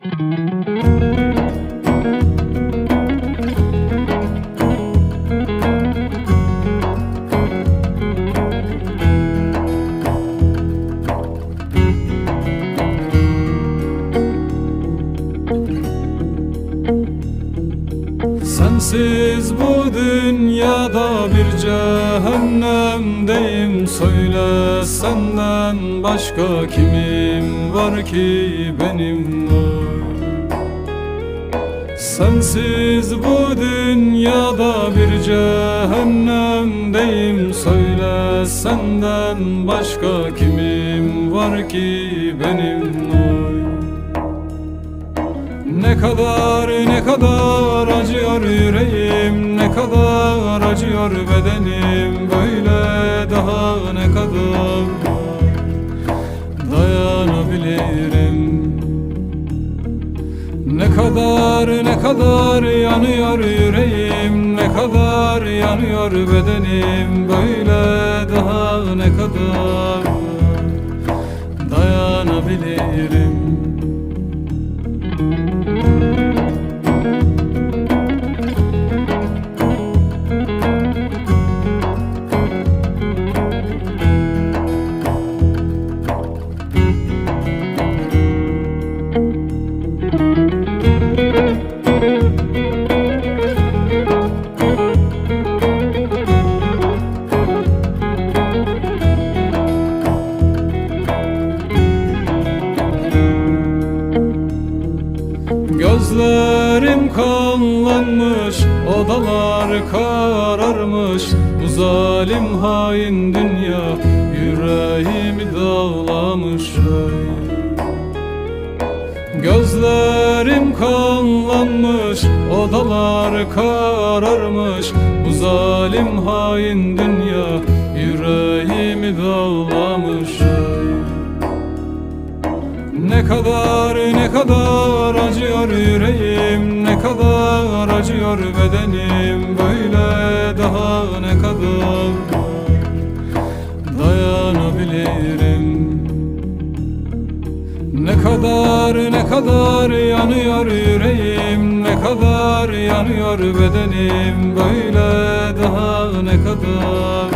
Sensiz bu dünyada bir cehennemdeyim. Söyle senden başka kimim var ki benim var Sensiz bu dünyada bir cehennemdeyim. Söyle senden başka kimim var ki benim var ne kadar ne kadar acıyor yüreğim Ne kadar acıyor bedenim. Böyle daha ne kadar kadar ne kadar yanıyor yüreğim Ne kadar yanıyor bedenim Böyle daha ne kadar dayanabilirim Gözlerim kanlanmış, odalar kararmış Bu zalim hain dünya yüreğimi dağlamış. Gözlerim kanlanmış, odalar kararmış Bu zalim hain dünya yüreğimi dağlamış. Ne kadar ne kadar acıyor yüreğim acıyor bedenim Böyle daha ne kadar? Dayanabilirim. Ne kadar ne kadar yanıyor yüreğim Ne kadar yanıyor bedenim Böyle daha ne kadar